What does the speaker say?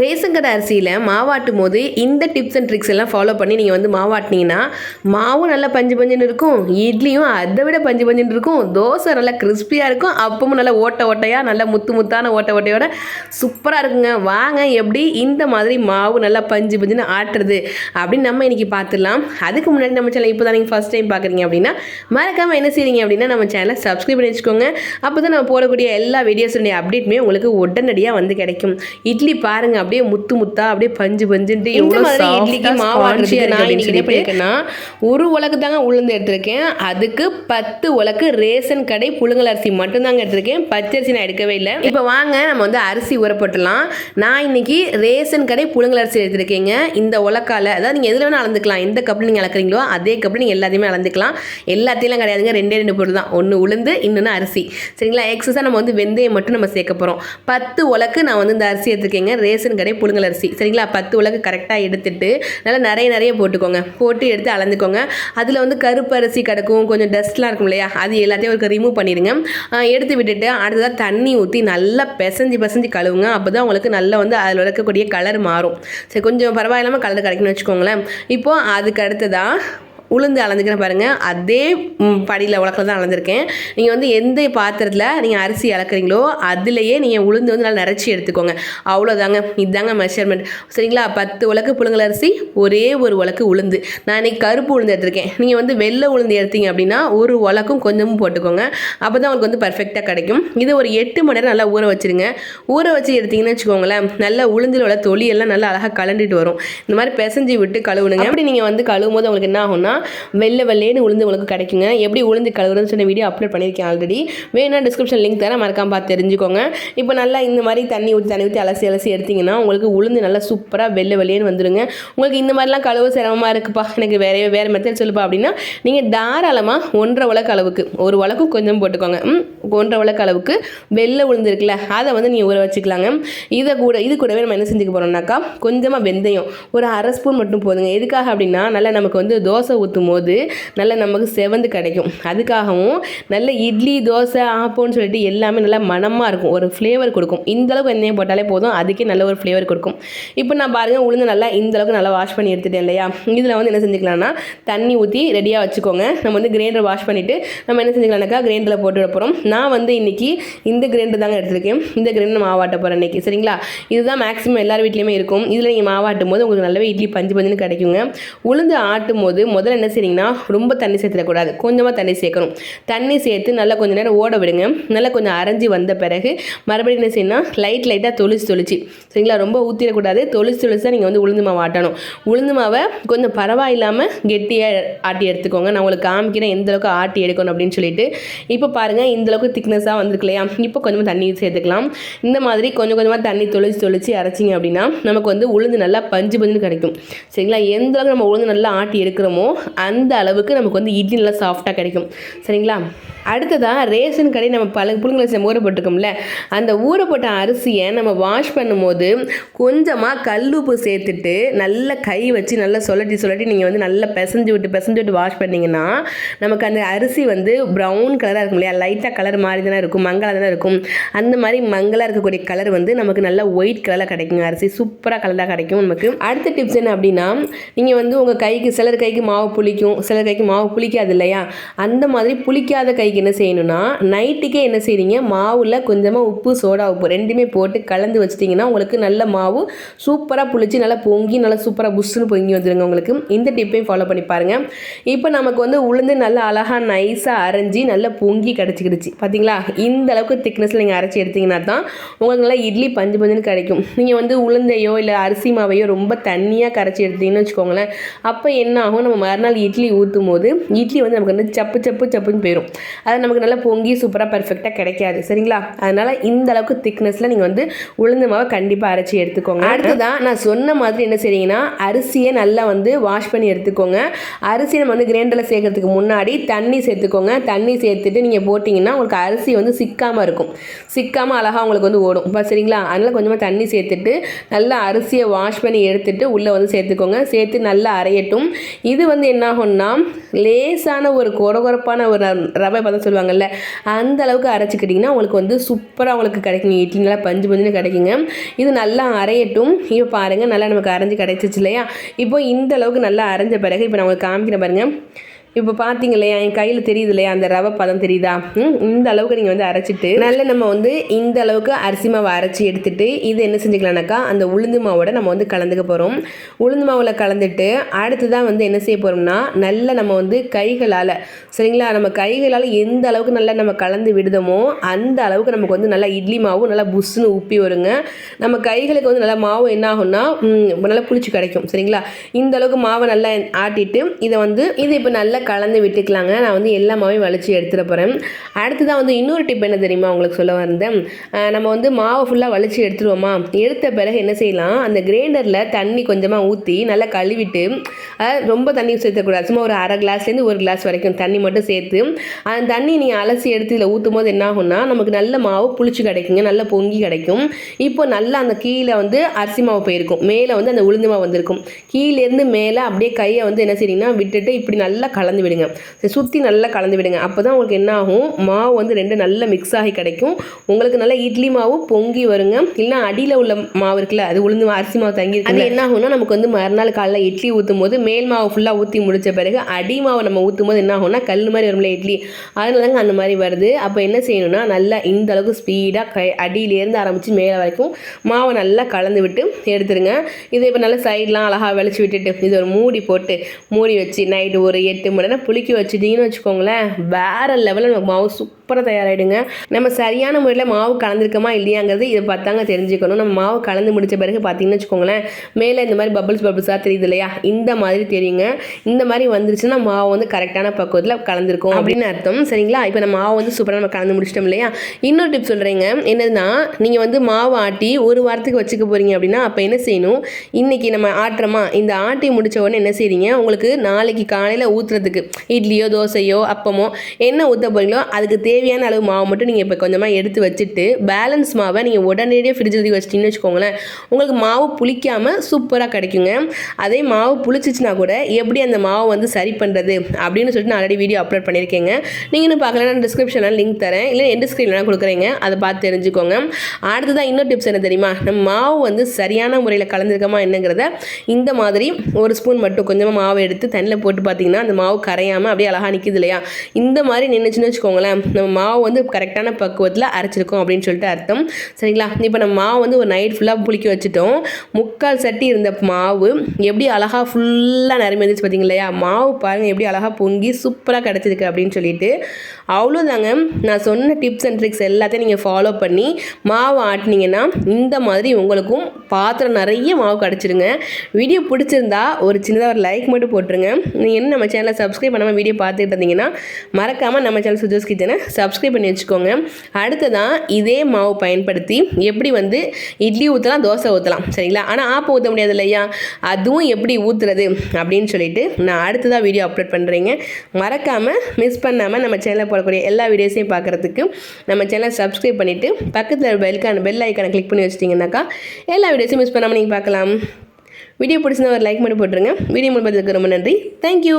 Ration கடை அரிசியில் மாவாட்டும் போது இந்த டிப்ஸ் அண்ட் ட்ரிக்ஸ் எல்லாம் ஃபாலோ பண்ணி நீங்கள் வந்து மாவாட்டினீங்கன்னா மாவும் நல்லா பஞ்சு பஞ்சுன்னு இருக்கும் இட்லியும் அதை விட பஞ்சு பஞ்சுன்னு இருக்கும் தோசை நல்லா கிறிஸ்பியாக இருக்கும் அப்பவும் நல்லா ஓட்டை ஓட்டையாக நல்லா முத்து முத்தான ஓட்டை ஓட்டையோட சூப்பராக இருக்குங்க. வாங்க எப்படி இந்த மாதிரி மாவு நல்லா பஞ்சு பஞ்சுன்னு ஆட்டுறது அப்படின்னு நம்ம இன்னைக்கு பார்த்துடலாம் அதுக்கு முன்னாடி நம்ம சேனல் இப்போ தான் நீங்கள் ஃபஸ்ட் டைம் பார்க்குறீங்க அப்படின்னா மறக்காமல் என்ன செய்றீங்க அப்படின்னா நம்ம சேனலை சப்ஸ்கிரைப் பண்ணி வச்சுக்கோங்க. அப்போ தான் நம்ம போடக்கூடிய எல்லா வீடியோஸுடைய அப்டேட்டுமே உங்களுக்கு உடனடியாக வந்து கிடைக்கும். இட்லி பாருங்கள் அப்படியே முத்து முத்தா அப்படியே பஞ்சு பஞ்சுன்ட்டு எவ்வளோ இட்லிக்கு soft-ஆ மாவு spongy ஆட்டுறது நான் அப்படின்னு இன்னைக்கு என்ன சொல்லிட்டு பண்ணியிருக்கேன்னா ஒரு உலக்கு தாங்க உளுந்து எடுத்திருக்கேன். அதுக்கு பத்து உலக்கு ரேஷன் கடை புழுங்கல் அரிசி மட்டும்தாங்க எடுத்திருக்கேன். பச்சரிசி நான் எடுக்கவே இல்லை. இப்போ வாங்க நம்ம வந்து அரிசி உரப்பட்டுலாம் நான் இன்னைக்கு ரேஷன் கடை புழுங்கல் அரிசி எடுத்திருக்கேங்க. இந்த உலக்கால அதாவது நீங்கள் எதில் வேணால் அளந்துக்கலாம். எந்த கப்பில் நீங்கள் அளக்குறீங்களோ அதே கப்பில் நீங்கள் எல்லாத்தையுமே அளந்துக்கலாம். எல்லாத்தையும் கிடையாதுங்க. ரெண்டே ரெண்டு பொருள் தான். ஒன்று உளுந்து இன்னொன்று அரிசி. சரிங்களா? எக்ஸஸாக நம்ம வந்து வெந்தயம் மட்டும் நம்ம சேர்க்க போகிறோம் பத்து உலக்கு நான் வந்து இந்த அரிசி எடுத்திருக்கேங்க. ரேஷன் கடை புழுங்கல் அரிசி. சரிங்களா? பத்து உலக கரெக்டாக எடுத்துட்டு நல்லா நிறைய நிறைய போட்டுக்கோங்க. போட்டு எடுத்து அளந்துக்கோங்க. அதில் வந்து கருப்பு அரிசி கிடக்கும் கொஞ்சம் டஸ்ட்லாம் இருக்கும் இல்லையா? அது எல்லாத்தையும் ஒரு ரிமூவ் பண்ணிடுங்க. எடுத்து விட்டுட்டு அடுத்ததாக தண்ணி ஊற்றி நல்லா பிசைஞ்சு பிசைஞ்சு கழுவுங்க. அப்போ தான் உங்களுக்கு நல்லா வந்து அதில் இருக்கக்கூடிய கலர் மாறும். சரி கொஞ்சம் பரவாயில்லாமல் கலர் கிடைக்குன்னு வச்சுக்கோங்களேன். இப்போது அதுக்கு அடுத்ததாக உளுந்து அளந்துக்கிறேன் பாருங்கள் அதே படியில் உலக்கில் தான் அளந்துருக்கேன். நீங்கள் வந்து எந்த பாத்திரத்தில் நீங்கள் அரிசி அளக்குறீங்களோ அதுலேயே நீங்கள் உளுந்து வந்து நல்லா நிறச்சி எடுத்துக்கோங்க. அவ்வளோதாங்க இதுதாங்க மெஷர்மெண்ட் சரிங்களா? பத்து உலக்கு புழுங்கல் அரிசி ஒரே ஒரு உலக்கு உளுந்து. நான் இன்னைக்கு கருப்பு உளுந்து எடுத்திருக்கேன். நீங்கள் வந்து வெள்ளை உளுந்து எடுத்தீங்க அப்படின்னா ஒரு உலக்கும் கொஞ்சமும் போட்டுக்கோங்க. அப்போ தான் உங்களுக்கு வந்து பர்ஃபெக்டாக கிடைக்கும். இது ஒரு எட்டு மணி நேரம் நல்லா ஊற வச்சிருங்க. ஊற வச்சு எடுத்தீங்கன்னு வச்சுக்கோங்களேன் நல்லா உளுந்தில் உள்ள தொலி நல்லா அழகாக கலண்டுட்டு வரும். இந்த மாதிரி பிசைஞ்சு விட்டு கழுவுனுங்க. அப்படி நீங்கள் வந்து கழுவும் போது உங்களுக்கு என்ன ஆகும்னா வெள்ளை வெள்ளைன்னு உளுந்து உங்களுக்கு கிடைக்குங்க. எப்படி உளுந்து கழுவுறதுன்னு சொன்ன வீடியோ அப்லோட் பண்ணியிருக்கேன் ஆல்ரெடி வேணா டிஸ்கிரிப்ஷன் லிங்க் தரேன் மறக்காம பார்த்து தெரிஞ்சுக்கோங்க. இப்போ நல்லா இந்த மாதிரி தண்ணி ஊற்றி தண்ணி ஊற்றி அலசி அலசி எடுத்திங்கன்னா உங்களுக்கு உளுந்து நல்லா சூப்பராக வெள்ளை வெள்ளையன்னு வந்துடுங்க உங்களுக்கு இந்த மாதிரிலாம் கழுவு சிரமமாக இருக்குப்பா. எனக்கு வேற வேறு மெத்தட் சொல்லுப்பா அப்படின்னா நீங்கள் தாராளமாக ஒன்றரை உலக அளவுக்கு ஒரு உலக்கும் கொஞ்சம் போட்டுக்கோங்க. ம், ஒன்றரை உலக்கு அளவுக்கு வெள்ளை உளுந்துருக்குல்ல அதை வந்து நீங்கள் ஊற வச்சுக்கலாங்க. இதை கூட இது கூடவே நம்ம என்ன செஞ்சுக்க போகிறோம்னாக்கா கொஞ்சமாக வெந்தயம் ஒரு அரை ஸ்பூன் மட்டும் போதுங்க. எதுக்காக அப்படின்னா நல்லா நமக்கு வந்து தோசை ஊற்றும் போது நல்லா நமக்கு செவந்து கிடைக்கும். அதுக்காகவும் நல்ல இட்லி தோசை ஆப்போன்னு சொல்லிட்டு எல்லாமே நல்லா மணமாக இருக்கும். ஒரு ஃப்ளேவர் கொடுக்கும். இந்த அளவுக்கு வெந்தயம் போட்டாலே போதும். அதுக்கே நல்ல ஒரு ஃப்ளேவர் கொடுக்கும். இப்போ நான் பாருங்கள் உளுந்து நல்லா இந்த அளவுக்கு நல்லா வாஷ் பண்ணி எடுத்துட்டேன் இல்லையா? இதில் வந்து என்ன செஞ்சுக்கலாம்னா தண்ணி ஊற்றி ரெடியாக வச்சுக்கோங்க. நம்ம வந்து கிரைண்டர் வாஷ் பண்ணிவிட்டு நம்ம என்ன செஞ்சுக்கலாம்னாக்கா கிரைண்டரில் போட்டு விட போகிறோம் நான் நான் வந்து இன்னைக்கு இந்த கிரைண்டர் தாங்க எடுத்திருக்கேன். இந்த கிரைண்டர் மாவாட்ட போகிறேன் இன்றைக்கி சரிங்களா? இதுதான் மேக்ஸிமம் எல்லார் வீட்லேயுமே இருக்கும். இதில் நீங்கள் மாவாட்டும் போது உங்களுக்கு நல்லாவே இட்லி பஞ்சு பஞ்சுன்னு கிடைக்குங்க. உளுந்து ஆட்டும் போது முதல்ல என்ன செய்றீங்கன்னா ரொம்ப தண்ணி சேர்த்துடக்கூடாது. கொஞ்சமாக தண்ணி சேர்க்கணும். தண்ணி சேர்த்து நல்லா கொஞ்சம் நேரம் ஓட விடுங்க. நல்லா கொஞ்சம் அரைஞ்சி வந்த பிறகு மறுபடியும் என்ன செய்யணும் லைட் லைட்டாக தொளிச்சு தொளிச்சு. சரிங்களா? ரொம்ப ஊற்றிடக்கூடாது தொளிச்சு தொளிச்சு தான் நீங்கள் வந்து உளுந்து மாவு ஆட்டணும். உளுந்து மாவை கொஞ்சம் பரவாயில்லாமல் கெட்டியாக ஆட்டி எடுத்துக்கோங்க. நான் உங்களுக்கு காமிக்கிறேன் எந்தளவுக்கு ஆட்டி எடுக்கணும் அப்படின்னு சொல்லிட்டு. இப்போ பாருங்கள் இந்த அளவுக்கு திக்னஸாக வந்திருக்கு இல்லையா? இப்போ கொஞ்சமாக தண்ணி சேர்த்துக்கலாம். இந்த மாதிரி கொஞ்சம் கொஞ்சமாக தண்ணி தொளிச்சு தொளிச்சு அரைச்சிங்க அப்படின்னா நமக்கு வந்து உளுந்து நல்லா பஞ்சு பஞ்சுன்னு கிடைக்கும். சரிங்களா? எந்த அளவுக்கு நம்ம உளுந்து நல்லா ஆட்டி எடுக்கிறோமோ அந்த அளவுக்கு நமக்கு வந்து இட்லி நல்லா சாஃப்டாக கிடைக்கும். சரிங்களா? அடுத்ததாக ரேஷன் கடை நம்ம பல புழுங்கல் நம்ம ஊற போட்டிருக்கோம்ல அந்த ஊறப்பட்ட போட்ட அரிசியை நம்ம வாஷ் பண்ணும்போது கொஞ்சமாக கல்லுப்பு சேர்த்துட்டு நல்லா கை வச்சு நல்லா சொல்லட்டி சொல்லட்டி நீங்கள் வந்து நல்லா பிசைஞ்சு விட்டு பிசைஞ்சு விட்டு வாஷ் பண்ணிங்கன்னா நமக்கு அந்த அரிசி வந்து ப்ரௌன் கலராக இருக்கும் இல்லையா? லைட்டாக கலர் மாதிரி தானே இருக்கும் மங்கலாக தானே இருக்கும். அந்த மாதிரி மங்கலாக இருக்கக்கூடிய கலர் வந்து நமக்கு நல்லா ஒயிட் கலரில் கிடைக்குங்க அரிசி சூப்பராக கலராக கிடைக்கும் நமக்கு. அடுத்த டிப்ஸ் என்ன அப்படின்னா நீங்கள் வந்து உங்கள் கைக்கு சிலர் கைக்கு மாவு புளிக்கும் சிலர் கைக்கு மாவு புளிக்காது இல்லையா? அந்த மாதிரி புளிக்காத கைக்கு என்ன செய்யணும்னா நைட்டுக்கே என்ன செய்கிறீங்க மாவில் கொஞ்சமாக உப்பு சோடா உப்பு ரெண்டுமே போட்டு கலந்து வச்சிட்டிங்கன்னா உங்களுக்கு நல்ல மாவு சூப்பராக புளிச்சு நல்லா பொங்கி நல்லா சூப்பராக புஷ்ஷுன்னு பொங்கி வந்துடுங்க உங்களுக்கு. இந்த டிப்பையும் ஃபாலோ பண்ணி பாருங்கள் இப்போ நமக்கு வந்து உளுந்து நல்லா அழகாக நைஸாக அரைஞ்சி நல்லா பொங்கி கிடச்சிக்கிடுச்சு. பார்த்தீங்களா? இந்த அளவுக்கு திக்னஸில் நீங்கள் அரைச்சி எடுத்தீங்கன்னா தான் உங்களுக்கு நல்லா இட்லி பஞ்சு பஞ்சுன்னு கிடைக்கும் நீங்கள் வந்து உளுந்தையோ இல்லை அரிசி மாவையோ ரொம்ப தண்ணியாக கரைச்சி எடுத்தீங்கன்னு வச்சுக்கோங்களேன். அப்போ என்ன ஆகும்? நம்ம மறுநாள் இட்லி ஊற்றும் போது இட்லி வந்து நமக்கு வந்து சப்பு சப்பு சப்புன்னு போயிடும் அது நமக்கு நல்லா பொங்கி சூப்பராக பர்ஃபெக்டாக கிடைக்காது. சரிங்களா? அதனால் இந்த அளவுக்கு திக்னஸில் நீங்கள் வந்து உளுந்த மாவை கண்டிப்பாக அரைச்சி எடுத்துக்கோங்க. அடுத்ததான் நான் சொன்ன மாதிரி என்ன செய்றீங்கன்னா அரிசியை நல்லா வந்து வாஷ் பண்ணி எடுத்துக்கோங்க. அரிசி நம்ம வந்து கிரைண்டரில் சேர்க்கறதுக்கு முன்னாடி தண்ணி சேர்த்துக்கோங்க. தண்ணி சேர்த்துட்டு நீங்கள் போட்டிங்கன்னா உங்களுக்கு நமக்கு அரிசி வந்து சிக்காமல் இருக்கும். சிக்காமல் அழகாக உங்களுக்கு வந்து ஓடும். இப்போ சரிங்களா? அதனால் கொஞ்சமாக தண்ணி சேர்த்துட்டு நல்லா அரிசியை வாஷ் பண்ணி எடுத்துட்டு உள்ளே வந்து சேர்த்துக்கோங்க. சேர்த்து நல்லா அரையட்டும். இது வந்து என்னாகும்னா லேசான ஒரு கொரகொரப்பான ஒரு ர- ரவை பதம் சொல்லுவாங்கல்ல அந்த அளவுக்கு அரைச்சிக்கிட்டிங்கன்னா உங்களுக்கு வந்து சூப்பராக உங்களுக்கு கிடைக்குங்க இட்லி நல்லா பஞ்சு பஞ்சுன்னு கிடைக்குங்க. இது நல்லா அரையட்டும். இப்போ பாருங்கள் நல்லா நமக்கு அரைஞ்சு கிடைச்சிச்சு இல்லையா? இப்போ இந்த அளவுக்கு நல்லா அரைஞ்ச பிறகு இப்போ நான் உங்களுக்கு காமிக்கிறேன் பாருங்கள் இப்போ பார்த்தீங்க இல்லையா என் கையில் தெரியுது இல்லையா அந்த ரவை பதம் தெரியுதா? ம், இந்த அளவுக்கு நீங்கள் வந்து அரைச்சிட்டு நல்ல நம்ம வந்து இந்த அளவுக்கு அரிசி மாவை அரைச்சி எடுத்துட்டு இது என்ன செஞ்சுக்கலாம்னாக்கா அந்த உளுந்து மாவோட நம்ம வந்து கலந்துக்க போகிறோம் உளுந்து மாவில் கலந்துட்டு அடுத்ததான் வந்து என்ன செய்ய போகிறோம்னா நல்ல நம்ம வந்து கைகளால் சரிங்களா? நம்ம கைகளால் எந்த அளவுக்கு நல்லா நம்ம கலந்து விடுதோமோ அந்த அளவுக்கு நமக்கு வந்து நல்லா இட்லி மாவு நல்லா புஷ்ஷுன்னு உப்பி வருங்க. நம்ம கைகளுக்கு வந்து நல்லா மாவு என்ன ஆகும்னா நல்லா புளிச்சு கிடைக்கும் சரிங்களா? இந்த அளவுக்கு மாவை நல்லா ஆட்டிட்டு இதை வந்து இது இப்போ நல்லா கலந்து விட்டுக்கலாங்க. நான் வந்து எல்லா வலிச்சு எடுத்துகிட்டு போகிறேன் அடுத்ததான் வந்து இன்னொரு டிப் என்ன தெரியுமா உங்களுக்கு சொல்ல வந்தேன். நம்ம வந்து மாவை ஃபுல்லாக வலிச்சு எடுத்துருவோமா எடுத்த பிறகு என்ன செய்யலாம்? அந்த கிரைண்டரில் தண்ணி கொஞ்சமாக ஊற்றி நல்லா கழுவிட்டு ரொம்ப தண்ணி சேர்த்தக்கூடாது. சும்மா ஒரு அரை கிளாஸ்லேருந்து ஒரு கிளாஸ் வரைக்கும் தண்ணி மட்டும் சேர்த்து அந்த தண்ணி நீங்கள் அலசி எடுத்து இதில் ஊற்றும் போது என்ன ஆகும்னா நமக்கு நல்ல மாவு புளிச்சு கிடைக்குங்க. நல்ல பொங்கி கிடைக்கும். இப்போ நல்லா அந்த கீழே வந்து அரிசி மாவு போயிருக்கும். மேலே வந்து அந்த உளுந்து மாவு வந்திருக்கும். கீழேருந்து மேலே அப்படியே கையை வந்து என்ன செய்றீங்கன்னா விட்டுட்டு இப்படி நல்லா கலந்து விடுங்க சுற்றி நல்லா கலந்து விடுங்க அப்போ தான் உங்களுக்கு என்ன ஆகும் மாவு வந்து ரெண்டு நல்லா மிக்ஸ் ஆகி கிடைக்கும். உங்களுக்கு நல்லா இட்லி மாவு பொங்கி வருங்க. இல்லைன்னா அடியில் உள்ள மாவு இருக்குல்ல அது உளுந்து அரிசி மாவு தங்கி அது என்ன ஆகும்னா நமக்கு வந்து மறுநாள் காலைல இட்லி ஊற்றும் போது மேல் மாவு ஃபுல்லாக ஊற்றி முடிச்ச பிறகு அடி மாவை நம்ம ஊற்றும் போது என்ன ஆகும்னா கல் மாதிரி வரும்ல இட்லி. அதனால தாங்க அந்த மாதிரி வருது. அப்போ என்ன செய்யணும்னா நல்லா இந்த அளவுக்கு ஸ்பீடாக கை அடியிலேருந்து ஆரம்பித்து மேலே வரைக்கும் மாவை நல்லா கலந்து விட்டு எடுத்துருங்க. இதை இப்போ நல்லா சைட்லாம் அழகாக விளைச்சி விட்டுட்டு இது ஒரு மூடி போட்டு மூடி வச்சு நைட்டு ஒரு எட்டு மணி நேரம் புளிக்க வச்சுட்டீங்கன்னு வச்சுக்கோங்களேன். வேறு லெவலில் நமக்கு மாவு சூப்பராக தயாராகிடுங்க நம்ம சரியான முறையில் மாவு கலந்துருக்கோமா இல்லையாங்கிறது இதை பார்த்தாங்க தெரிஞ்சுக்கணும். நம்ம மாவு கலந்து முடித்த பிறகு பார்த்தீங்கன்னு வச்சுக்கோங்களேன் மேலே இந்த மாதிரி பபிள்ஸ் பபிள்ஸாக தெரியுது இல்லையா? இந்த மாதிரி தெரியுங்க. இந்த மாதிரி வந்துருச்சுன்னா மாவு வந்து கரெக்டான பக்குவத்தில் கலந்துருக்கும் அப்படின்னு அர்த்தம். சரிங்களா? இப்போ நம்ம மாவு வந்து சூப்பராக நம்ம கலந்து முடிச்சிட்டோம் இல்லையா? இன்னொரு டிப் சொல்கிறேங்க என்னதுன்னா நீங்கள் வந்து மாவு ஆட்டி ஒரு வாரத்துக்கு வச்சுக்க போகிறீங்க அப்படின்னா அப்போ என்ன செய்யணும்? இன்றைக்கி நம்ம ஆட்டுறோமா? இந்த ஆட்டி முடிச்ச உடனே என்ன செய்கிறீங்க உங்களுக்கு நாளைக்கு காலையில் ஊற்றுறதுக்கு இட்லியோ தோசையோ அப்பமோ என்ன ஊற்ற போகிறீங்களோ அதுக்கு தேவையான அளவு மாவு மட்டும் நீங்கள் இப்போ கொஞ்சமாக எடுத்து வச்சுட்டு பேலன்ஸ் மாவை நீங்கள் உடனடியாக ஃப்ரிட்ஜில் வச்சிட்டிங்கன்னு வச்சுக்கோங்களேன். உங்களுக்கு மாவு புளிக்காமல் சூப்பராக கிடைக்குங்க. அதே மாவு புளிச்சிச்சுனா கூட எப்படி அந்த மாவை வந்து சரி பண்ணுறது அப்படின்னு சொல்லிட்டு நான் ஆல்ரெடி வீடியோ அப்லோட் பண்ணியிருக்கேங்க. நீங்கள் இன்னும் நான் டிஸ்கிரிப்ஷனில் லிங்க் தரேன். இல்லை எந்த ஸ்க்ரீன்லாம் கொடுக்குறேங்க. அதை பார்த்து தெரிஞ்சுக்கோங்க. அடுத்ததான் இன்னொரு டிப்ஸ் என்ன தெரியுமா? நம்ம மாவு வந்து சரியான முறையில் கலந்துருக்கமா என்னங்கிறத இந்த மாதிரி ஒரு ஸ்பூன் மட்டும் கொஞ்சமாக மாவு எடுத்து தண்ணியில் போட்டு பார்த்தீங்கன்னா அந்த மாவு கரையாமல் அப்படியே அழகாக நிற்கிது இல்லையா? இந்த மாதிரி நின்றுச்சுன்னு வச்சுக்கோங்களேன் நம்ம மாவு வந்து கரெக்டான பக்குவத்தில் அரைச்சிருக்கோம் அப்படின்னு சொல்லிட்டு அர்த்தம். சரிங்களா? இப்போ நம்ம மாவு வந்து ஒரு நைட் ஃபுல்லாக புளிக்க வச்சுட்டோம். முக்கால் சட்டி இருந்த மாவு எப்படி அழகாக ஃபுல்லாக நிரம்பி வந்துச்சு பார்த்தீங்க இல்லையா? மாவு பாருங்கள் எப்படி அழகாக பொங்கி சூப்பராக கிடச்சிருக்கு அப்படின்னு சொல்லிட்டு. அவ்வளோதாங்க நான் சொன்ன டிப்ஸ் அண்ட் ட்ரிக்ஸ் எல்லாத்தையும் நீங்கள் ஃபாலோ பண்ணி மாவு ஆட்டினீங்கன்னா இந்த மாதிரி உங்களுக்கும் பாத்திரம் நிறைய மாவு கிடச்சிருங்க. வீடியோ பிடிச்சிருந்தா ஒரு சின்னதாக ஒரு லைக் மட்டும் போட்டுருங்க. நீங்கள் என்ன நம்ம சேனலை சப்ஸ்கிரைப் பண்ணாமல் வீடியோ பார்த்துட்டு இருந்தீங்கன்னா மறக்காமல் நம்ம சேனல் சுஜோஸ் கிச்சனை சப்ஸ்கிரைப் பண்ணி வச்சுக்கோங்க. அடுத்ததான் இதே மாவு பயன்படுத்தி எப்படி வந்து இட்லி ஊற்றலாம் தோசை ஊற்றலாம் சரிங்களா? ஆனால் ஆப்பம் ஊற்ற முடியாது இல்லையா? அதுவும் எப்படி ஊற்றுறது அப்படின்னு சொல்லிட்டு நான் அடுத்ததாக வீடியோ அப்லோட் பண்ணுறேங்க மறக்காமல் மிஸ் பண்ணாமல் நம்ம சேனலில் போடக்கூடிய எல்லா வீடியோஸையும் பார்க்குறதுக்கு நம்ம சேனலை சப்ஸ்கிரைப் பண்ணிவிட்டு பக்கத்தில் பெல்கான பெல் ஐக்கானை கிளிக் பண்ணி வச்சிட்டிங்கனாக்கா எல்லா வீடியோஸையும் மிஸ் பண்ணாமல் நீங்கள் பார்க்கலாம். வீடியோ பிடிச்சிருந்தா ஒரு லைக் மட்டும் போட்டுருங்க. வீடியோ முடிப்பதற்கு ரொம்ப நன்றி. தேங்க்யூ